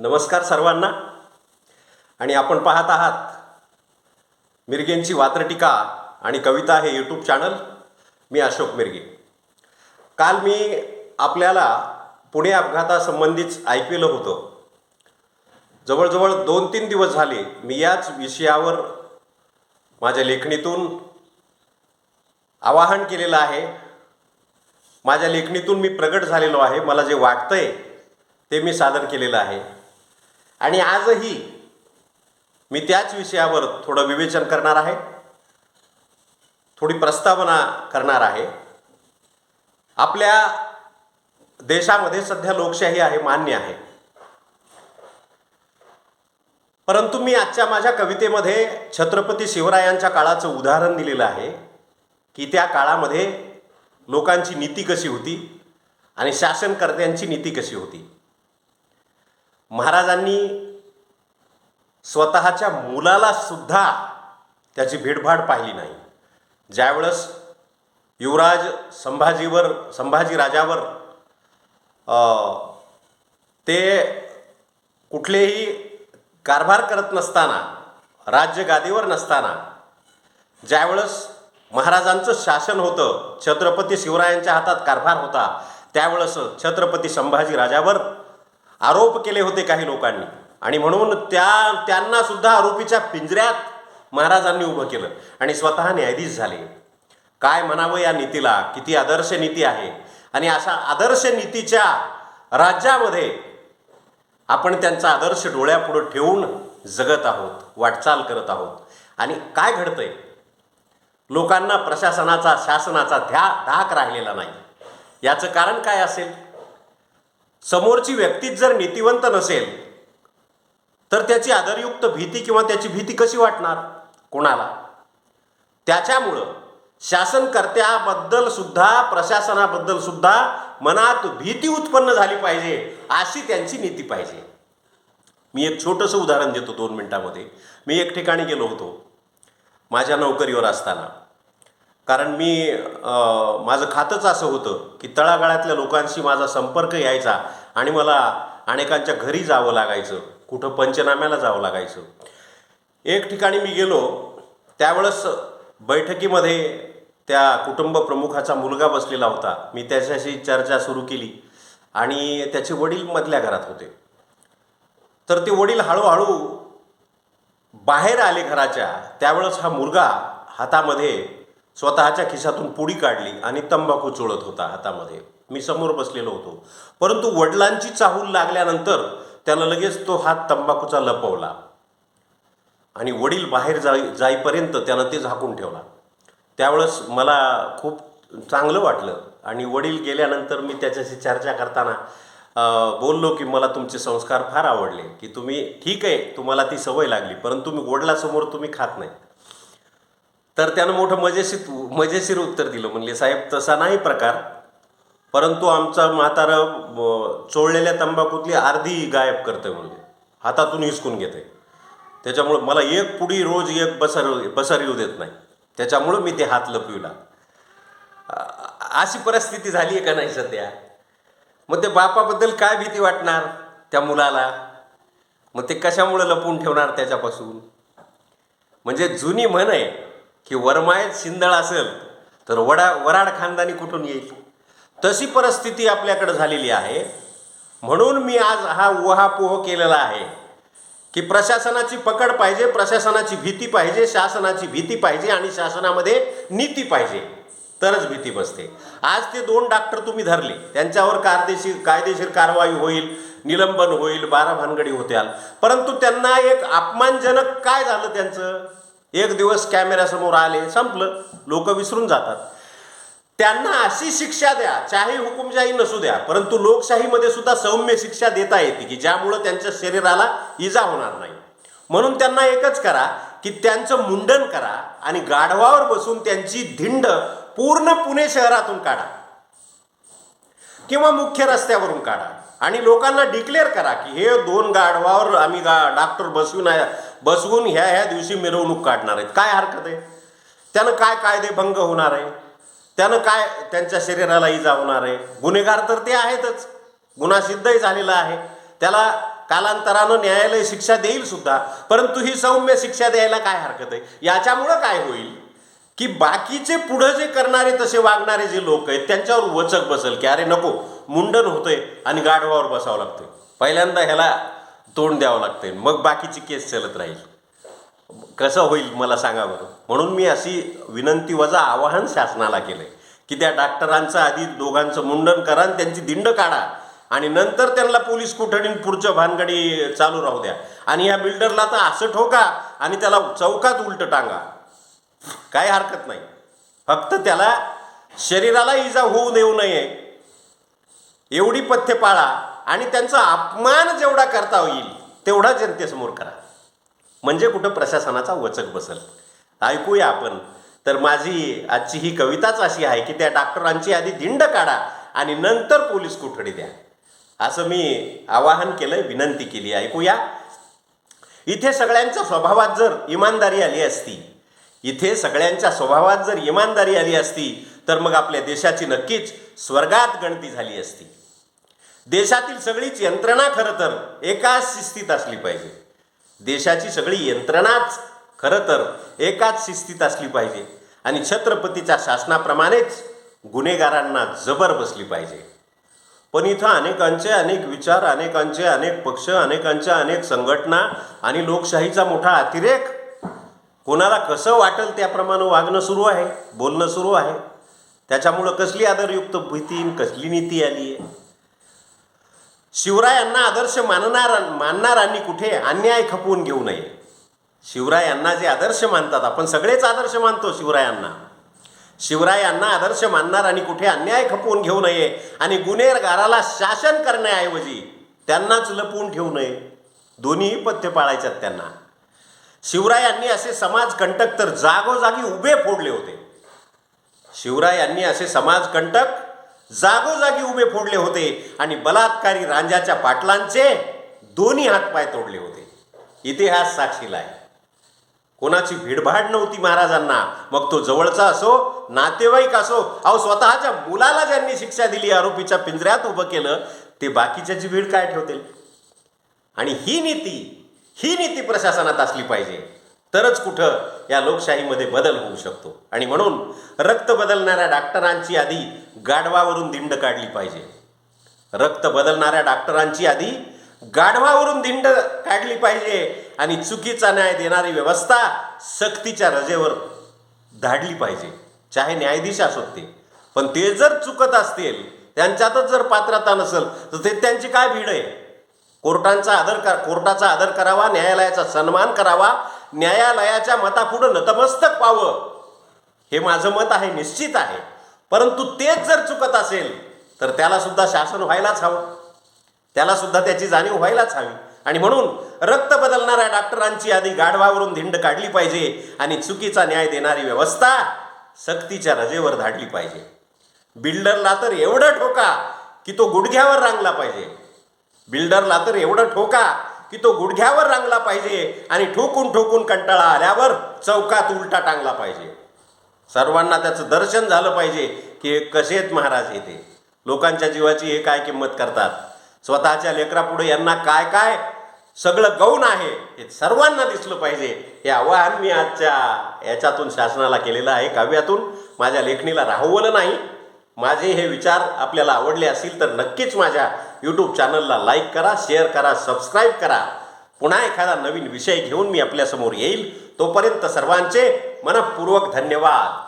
नमस्कार सर्वांना. आणि आपण पाहत आहात मिरगेंची वात्रटिका आणि कविता हे यूट्यूब चॅनल मी अशोक मिरगे. काल मी आपल्याला पुणे अपघातासंबंधीच ऐकलेलं होतं. जवळजवळ दोन तीन दिवस झाले मी याच विषयावर माझ्या लेखणीतून आवाहन केलेलं आहे. माझ्या लेखणीतून मी प्रगट झालेलो आहे. मला जे वाटतंय ते मी सादर केलेलं आहे. आणि आजही मी त्याच विषयावर थोडं विवेचन करणार आहे. थोडी प्रस्तावना करणार आहे. आपल्या देशामध्ये सध्या लोकशाही आहे मान्य आहे. परंतु मी आजच्या माझ्या कवितेमध्ये छत्रपती शिवरायांच्या काळाचं उदाहरण दिलेलं आहे की त्या काळामध्ये लोकांची नीती कशी होती आणि शासनकर्त्यांची नीती कशी होती. महाराजांनी स्वतःच्या मुलाला सुद्धा त्याची भेडभाड पाहिली नाही. ज्यावेळेस युवराज संभाजीवर संभाजी राजावर ते कुठलेही कारभार करत नसताना राज्य गादीवर नसताना ज्यावेळेस महाराजांचं शासन होतं छत्रपती शिवरायांच्या हातात कारभार होता त्यावेळेस छत्रपती संभाजी राजावर आरोप केले होते काही लोकांनी. आणि म्हणून त्या त्यांना सुद्धा आरोपीच्या पिंजऱ्यात महाराजांनी उभं केलं. आणि स्वतः न्यायाधीश झाले. काय म्हणावं या नीतीला? किती आदर्श नीती आहे. आणि अशा आदर्श नीतीच्या राज्यामध्ये आपण त्यांचा आदर्श डोळ्यापुढं ठेवून जगत आहोत वाटचाल करत आहोत. आणि काय घडतंय? लोकांना प्रशासनाचा शासनाचा ध्या धाक राहिलेला नाही. याचं कारण काय असेल? समोरची व्यक्तीच जर नीतिवंत नसेल तर त्याची आदरयुक्त भीती किंवा त्याची भीती कशी वाटणार? कोणाला? त्याच्यामुळं शासनकर्त्याबद्दल सुद्धा प्रशासनाबद्दल सुद्धा मनात भीती उत्पन्न झाली पाहिजे अशी त्यांची नीती पाहिजे. मी एक छोटंसं उदाहरण देतो दोन मिनटामध्ये. मी एक ठिकाणी गेलो होतो माझ्या नोकरीवर असताना. कारण मी माझं खातंच असं होतं की तळागाळातल्या लोकांशी माझा संपर्क यायचा आणि मला अनेकांच्या घरी जावं लागायचं कुठं पंचनाम्याला जावं लागायचं. एक ठिकाणी मी गेलो त्यावेळेस बैठकीमध्ये त्या कुटुंब प्रमुखाचा मुलगा बसलेला होता. मी त्याच्याशी चर्चा सुरू केली आणि त्याचे वडील मधल्या घरात होते. तर ते वडील हळूहळू बाहेर आले घराच्या. त्यावेळेस हा मुलगा हातामध्ये स्वतःच्या खिशातून पुडी काढली आणि तंबाखू चोळत होता हातामध्ये. मी समोर बसलेलो होतो. परंतु वडिलांची चाहूल लागल्यानंतर त्यानं लगेच तो हात तंबाखूचा लपवला. आणि वडील बाहेर जाई जाईपर्यंत त्यानं ते झाकून ठेवला. त्यावेळेस मला खूप चांगलं वाटलं. आणि वडील गेल्यानंतर मी त्याच्याशी चर्चा करताना बोललो की मला तुमचे संस्कार फार आवडले की तुम्ही ठीक आहे तुम्हाला ती सवय लागली परंतु मी वडिलासमोर तुम्ही खात नाही. तर त्यानं मोठं मजेशीर मजेशीर उत्तर दिलं. म्हणले साहेब तसा नाही प्रकार. परंतु आमचा म्हातारा चोळलेल्या तंबाखूतली अर्धी गायब करते म्हणजे हातातून हिसकून घेते त्याच्यामुळं मला एक पुडी रोज एक बसर बसर येऊ देत नाही. त्याच्यामुळं मी ते हात लपविला. अशी परिस्थिती झाली आहे का नाही सध्या? मग ते बापाबद्दल काय भीती वाटणार त्या मुलाला? मग ते कशामुळं लपवून ठेवणार त्याच्यापासून? म्हणजे जुनी म्हण आहे की वरमायत शिंदळ असेल तर वडा वराड खानदानी कुठून येईल? तशी परिस्थिती आपल्याकडे झालेली आहे. म्हणून मी आज हा उहापोह केलेला आहे की प्रशासनाची पकड पाहिजे प्रशासनाची भीती पाहिजे शासनाची भीती पाहिजे आणि शासनामध्ये नीती पाहिजे. तरच भीती बसते. आज ते दोन डॉक्टर तुम्ही धरले. त्यांच्यावर कायदेशीर कायदेशीर कारवाई होईल निलंबन होईल बारा भानगडी होत्याल. परंतु त्यांना एक अपमानजनक काय झालं त्यांचं? एक दिवस कॅमेऱ्यासमोर आले संपलं. लोक विसरून जातात. त्यांना अशी शिक्षा द्या शाही हुकुमशाही नसू द्या परंतु लोकशाहीमध्ये सुद्धा सौम्य शिक्षा देता येते की ज्यामुळं त्यांच्या शरीराला इजा होणार नाही. म्हणून त्यांना एकच करा की त्यांचं मुंडन करा आणि गाढवावर बसून त्यांची धिंड पूर्ण पुणे शहरातून काढा. किंवा मुख्य रस्त्यावरून काढा. आणि लोकांना डिक्लेअर करा की हे दोन गाढवावर आम्ही गा डॉक्टर बसवून बसवून ह्या ह्या दिवशी मिरवणूक काढणार आहेत. काय हरकत आहे? त्यानं काय कायदेभंग होणार आहे? त्यानं काय त्यांच्या शरीराला इजा होणार आहे? गुन्हेगार तर ते आहेतच. गुन्हा सिद्धही झालेला आहे. त्याला कालांतरानं न्यायालय शिक्षा देईल सुद्धा. परंतु ही सौम्य शिक्षा द्यायला काय हरकत आहे? याच्यामुळं काय होईल? की बाकीचे पुढं जे करणारे तसे वागणारे जे लोक आहेत त्यांच्यावर वचक बसल की अरे नको मुंडन होतंय आणि गाढवावर बसावं लागतंय. पहिल्यांदा ह्याला तोंड द्यावं लागतंय. मग बाकीची केस चालत राहील. कसं होईल मला सांगा बरं. म्हणून मी अशी विनंती वजा आवाहन शासनाला केलंय की त्या डॉक्टरांचं आधी दोघांचं मुंडन करा आणि त्यांची दिंड काढा. आणि नंतर त्यांना पोलीस कोठडीन पुढच्या भानगडी चालू राहू द्या. आणि या बिल्डरला तर असं ठोका आणि त्याला चौकात उलट टांगा. काय हरकत नाही. फक्त त्याला शरीराला इजा होऊ देऊ नये. एवढी पथ्य पाळा आणि त्यांचा अपमान जेवढा करता येईल तेवढा जनतेसमोर करा. म्हणजे कुठं प्रशासनाचा वचक बसल. ऐकूया आपण. तर माझी आजची ही कविताच अशी आहे की त्या डॉक्टरांची आधी दिंड काढा आणि नंतर पोलीस कोठडी द्या. असं मी आवाहन केलंय विनंती केली. ऐकूया. इथे सगळ्यांच्या स्वभावात जर इमानदारी आली असती इथे सगळ्यांच्या स्वभावात जर इमानदारी आली असती तर मग आपल्या देशाची नक्कीच स्वर्गात गणती झाली असती. देशातील सगळीच यंत्रणा खरं तर एकाच शिस्तीत असली पाहिजे. देशाची सगळी यंत्रणाच खरं तर एकाच शिस्तीत असली पाहिजे आणि छत्रपतीच्या शासनाप्रमाणेच गुन्हेगारांना जबर बसली पाहिजे. पण इथं अनेकांचे अनेक विचार अनेकांचे अनेक पक्ष अनेकांच्या अनेक संघटना आणि लोकशाहीचा मोठा अतिरेक कोणाला कसं वाटेल त्याप्रमाणे वागणं सुरू आहे बोलणं सुरू आहे. त्याच्यामुळं कसली आदरयुक्त भीती कसली नीती आली आहे शिवरायांना आदर्श मानणार मानणारांनी कुठे अन्याय खपवून घेऊ नये. शिवरायांना जे आदर्श मानतात आपण सगळेच आदर्श मानतो शिवरायांना शिवरायांना आदर्श मानणार आणि कुठे अन्याय खपवून घेऊ नये आणि गुन्हेगाराला शासन करण्याऐवजी त्यांनाच लपवून ठेवू नये. दोन्हीही पथ्य पाळायच्यात त्यांना. शिवरायांनी असे समाज कंटक तर जागोजागी उभे फोडले होते. शिवरायांनी असे समाज कंटक जागोजागी उभे फोडले होते आणि बलात्कारी रांजाच्या पाटलांचे दोन्ही हातपाय तोडले होते. इतिहास साक्षीला आहे. कोणाची भीडभाड नव्हती महाराजांना. मग तो जवळचा असो नातेवाईक असो अहो स्वतःच्या मुलाला ज्यांनी शिक्षा दिली आरोपीच्या पिंजऱ्यात उभं केलं ते बाकीच्याची भीड काय ठेवतील? आणि ही नीती ही नीती प्रशासनात असली पाहिजे. तरच कुठं या लोकशाहीमध्ये बदल होऊ शकतो. आणि म्हणून रक्त बदलणाऱ्या डॉक्टरांची आधी गाढवावरून दिंड काढली पाहिजे. रक्त बदलणाऱ्या डॉक्टरांची आधी गाढवावरून दिंड काढली पाहिजे आणि चुकीचा न्याय देणारी व्यवस्था सक्तीच्या रजेवर धाडली पाहिजे. चाहे न्यायाधीश असोत ते. पण ते जर चुकत असतील त्यांच्यातच जर पात्रता नसेल तर ते त्यांची काय भीड आहे? कोर्टांचा आदर कर कोर्टाचा आदर करावा न्यायालयाचा सन्मान करावा न्यायालयाच्या मतापुढं नतमस्तक पाहावं हे माझं मत आहे निश्चित आहे. परंतु तेच जर चुकत असेल तर त्याला सुद्धा शासन व्हायलाच हवं. त्याला सुद्धा त्याची जाणीव व्हायलाच हवी. आणि म्हणून रक्त बदलणाऱ्या डॉक्टरांची आधी गाढवावरून धिंड काढली पाहिजे आणि चुकीचा न्याय देणारी व्यवस्था सक्तीच्या रजेवर धाडली पाहिजे. बिल्डरला तर एवढं ठोका की तो गुडघ्यावर रांगला पाहिजे. बिल्डरला तर एवढं ठोका की तो गुडघ्यावर रांगला पाहिजे आणि ठोकून ठोकून कंटाळा आल्यावर चौकात उलटा टांगला पाहिजे. सर्वांना त्याचं दर्शन झालं पाहिजे की हे कसे आहेत महाराज हे ते. लोकांच्या जीवाची हे काय किंमत करतात? स्वतःच्या लेकरापुढे यांना काय काय सगळं गौण आहे हे सर्वांना दिसलं पाहिजे. हे आव्हान मी आजच्या याच्यातून शासनाला केलेलं आहे काव्यातून. माझ्या लेखणीला राहवलं नाही. माझे हे विचार आपल्याला आवडले असतील तर नक्कीच माझ्या यूट्यूब चॅनलला लाईक करा शेअर करा सबस्क्राईब करा. पुन्हा एखादा नवीन विषय घेऊन मी आपल्यासमोर येईल. तोपर्यंत सर्वांचे मनपूर्वक धन्यवाद.